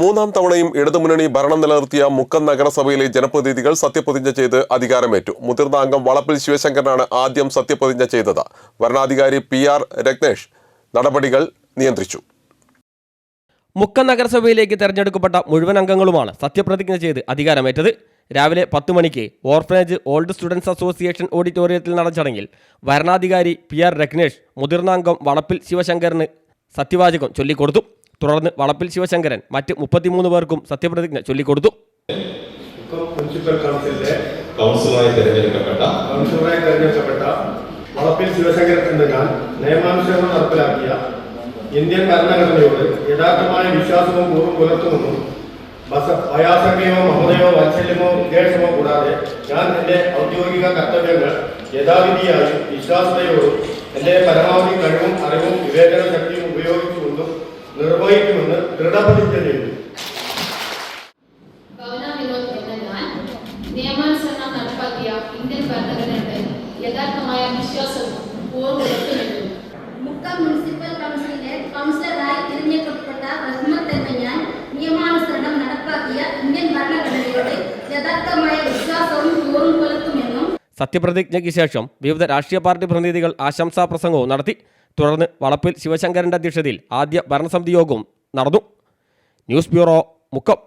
മൂന്നാം തവണയും ഇടതുമുന്നണി ഭരണം നിലനിർത്തിയ മുക്കം നഗരസഭയിലെ ജനപ്രതിനിധികൾ സത്യപ്രതിജ്ഞ ചെയ്ത് അധികാരമേറ്റു. മുതിർന്ന അംഗം വളപ്പിൽ ശിവശങ്കരനാണ് ആദ്യം സത്യപ്രതിജ്ഞ ചെയ്തത്. ഭരണാധികാരി പി ആർ രത്നേഷ് നടപടികൾ നിയന്ത്രിച്ചു. മുക്കം നഗരസഭയിലേക്ക് തെരഞ്ഞെടുക്കപ്പെട്ട മുഴുവൻ അംഗങ്ങളുമാണ് സത്യപ്രതിജ്ഞ ചെയ്ത് അധികാരമേറ്റത്. രാവിലെ പത്ത് മണിക്ക് ഓർഫനേജ് ഓൾഡ് സ്റ്റുഡൻസ് അസോസിയേഷൻ ഓഡിറ്റോറിയത്തിൽ നടന്ന ചടങ്ങിൽ ഭരണാധികാരി പി ആർ രത്നേഷ് മുതിർന്ന അംഗം വളപ്പിൽ ശിവശങ്കറിന് സത്യവാചകം ചൊല്ലിക്കൊടുത്തു. തുടർന്ന് വളപ്പിൽ ശിവശങ്കരൻ മറ്റ് മുപ്പത്തിമൂന്ന് പേർക്കും സത്യപ്രതിജ്ഞ ചൊല്ലിക്കൊടുത്തു. മുനിസിപ്പൽ കൗൺസിലിലെ കൗൺസിലറായി തിരഞ്ഞെടുക്കപ്പെട്ട കൗൺസിലറായി തെരഞ്ഞെടുക്കപ്പെട്ട വളപ്പിൽ ശിവശങ്കരൻ എന്ന ഞാൻ നിയമാനുസരണം നടപ്പിലാക്കിയ ഇന്ത്യൻ ഭരണഘടനയോട് യഥാർത്ഥമായ വിശ്വാസവും പൂർവം പുലർത്തുമെന്നും ബസ- ഭയാശങ്കയോ മമതയോ വാത്സല്യമോ വിദ്വേഷമോ കൂടാതെ ഞാൻ എന്റെ ഔദ്യോഗിക കർത്തവ്യങ്ങൾ യഥാവിധിയായും വിശ്വാസതയോടും എന്റെ പരമാവധി കഴിവും അറിവും വിവേചന ശക്തിയും നിർവഹിക്കുമെന്ന് ദൃഢപ്രതിജ്ഞ ചെയ്തു നിയമാനുസരണം നടപ്പാക്കിയ ഇന്ത്യൻ ഭരണഘടനയുടെ യഥാർത്ഥമായ വിശ്വാസവും മുക്കം മുനിസിപ്പൽ കൗൺസിലിലെ കൗൺസിലറായി തിരഞ്ഞെടുക്കപ്പെട്ട റഹ്മത്ത് എന്ന ഞാൻ നിയമാനുസരണം നടപ്പാക്കിയ ഇന്ത്യൻ ഭരണഘടനയോട് യഥാർത്ഥമായ വിശ്വാസവും പുലർത്തുമെന്നും സത്യപ്രതിജ്ഞയ്ക്ക് ശേഷം വിവിധ രാഷ്ട്രീയ പാർട്ടി പ്രതിനിധികൾ ആശംസാ പ്രസംഗവും നടത്തി. തുടർന്ന് വളപ്പിൽ ശിവശങ്കരന്റെ അധ്യക്ഷതയിൽ ആദ്യ ഭരണസമിതി യോഗവും നടന്നു. News bureau Mukkam.